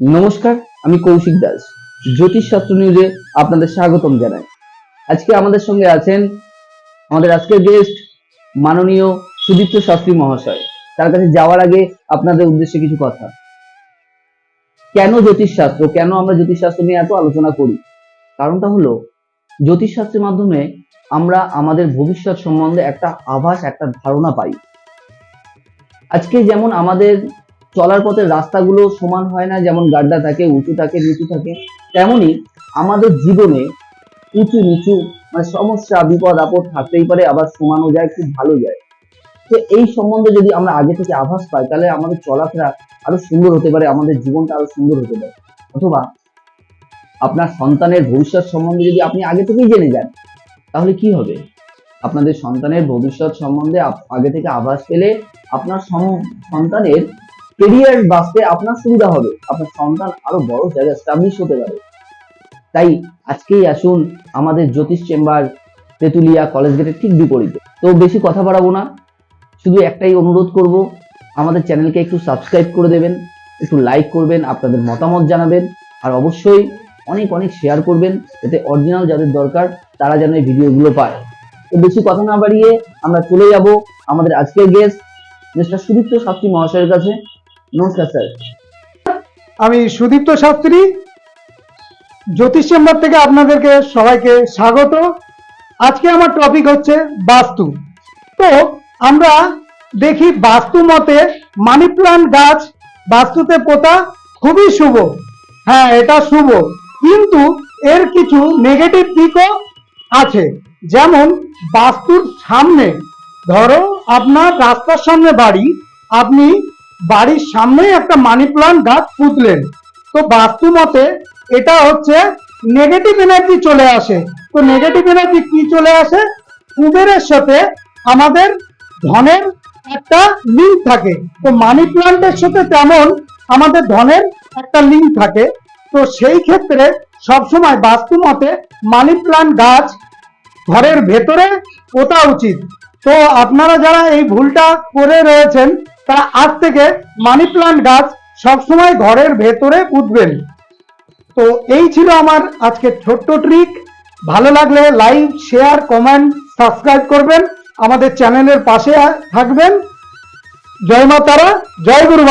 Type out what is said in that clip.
নমস্কার, আমি কৌশিক দাস জ্যোতিষশাস্ত্র নিউজে আপনাদের স্বাগতম জানাই। আজকে আমাদের সঙ্গে আছেন আমাদের আজকের গেস্ট মাননীয় সুদীপ্ত শাস্ত্রী মহাশয়। তার কাছে যাওয়ার আগে আপনাদের উদ্দেশ্যে কিছু কথা। কেন জ্যোতিষশাস্ত্র কেন আমরা জ্যোতিষশাস্ত্র নিয়ে এত আলোচনা করি? কারণটা হলো জ্যোতিষশাস্ত্রের মাধ্যমে আমরা আমাদের ভবিষ্যৎ সম্বন্ধে একটা আভাস, একটা ধারণা পাই। আজকে যেমন আমাদের চলার পথে রাস্তাগুলো সমান হয় না, যেমন গাড্ডা থাকে, উঁচু থাকে, নিচু থাকে, তেমনি আমাদের জীবনে উঁচু নিচু মানে সমস্যা, বিপদ, আপদ থাকতেই পারে, আবার সমানও যায়, খুব ভালো যায়। তো এই সম্বন্ধে যদি আমরা আগে থেকে আভাস পাই, তাহলে আমাদের চলাফেরা আরও সুন্দর হতে পারে, আমাদের জীবনটা আরও সুন্দর হতে পারে। অথবা আপনার সন্তানের ভবিষ্যৎ সম্বন্ধে যদি আপনি আগে থেকেই জেনে যান, তাহলে কি হবে? আপনাদের সন্তানের ভবিষ্যৎ সম্বন্ধে আগে থেকে আভাস পেলে আপনার সন্তানের কেরিয়ার বাঁচতে আপনার সুবিধা হবে। আপনার সন্তান আরও বড় জায়গায় স্টাবলিশ হতে পারে। তাই আজকেই আসুন আমাদের জ্যোতিষ চেম্বার তেতুলিয়া কলেজ গেটের ঠিক বিপরীতে। তো বেশি কথা বাড়াবো না। শুধু একটাই অনুরোধ করব, আমাদের চ্যানেলকে একটু সাবস্ক্রাইব করে দেবেন, একটু লাইক করবেন, আপনাদের মতামত জানাবেন, আর অবশ্যই অনেক অনেক শেয়ার করবেন, এতে অরিজিনাল যাদের দরকার, তারা যেন এই ভিডিওগুলো পায়। তো বেশি কথা না বাড়িয়ে আমরা চলে যাব আমাদের আজকের গেস্ট মিস্টার সুদীপ্ত শাস্ত্রী মহাশয়ের কাছে। নমস্কার স্যার আমি সুদীপ্ত শাস্ত্রী, জ্যোতিষ চেম্বার থেকে আপনাদেরকে সবাইকে স্বাগত। আজকে আমার টপিক হচ্ছে বাস্তু। তো আমরা দেখি বাস্তু মতে মানি প্লান্ট গাছ বাস্তুতে পোতা খুবই শুভ। হ্যাঁ এটা শুভ। কিন্তু এর কিছু নেগেটিভ দিকও আছে। যেমন বাস্তুর সামনে, ধরো আপনার রাস্তার সামনে বাড়ি, আপনি বাড়ির সামনে একটা মানি প্লান্ট গাছ পুঁতলেন। তো বাস্তু মতে এটা হচ্ছে নেগেটিভ এনার্জি চলে আসে। তো নেগেটিভ এনার্জি কি চলে আসে? কুবেরের সাথে আমাদের ধনের একটা লিঙ্ক থাকে। তো মানি প্লান্টের সাথে তেমন আমাদের ধনের একটা লিঙ্ক থাকে। তো সেই ক্ষেত্রে সবসময় বাস্তু মতে মানি প্লান্ট গাছ ঘরের ভেতরে পোতা উচিত। তো আপনারা যারা এই ভুলটা করে রয়েছেন তারা আজ থেকে মানি প্লান্ট গাছ সবসময় ঘরের ভেতরে পুঁতবেন। তো এই ছিল আমার আজকে ছোট্ট ট্রিক ভালো লাগলে লাইক শেয়ার কমেন্ট সাবস্ক্রাইব করবেন। আমাদের চ্যানেলের পাশে থাকবেন। জয় মা তারা, জয় গুরু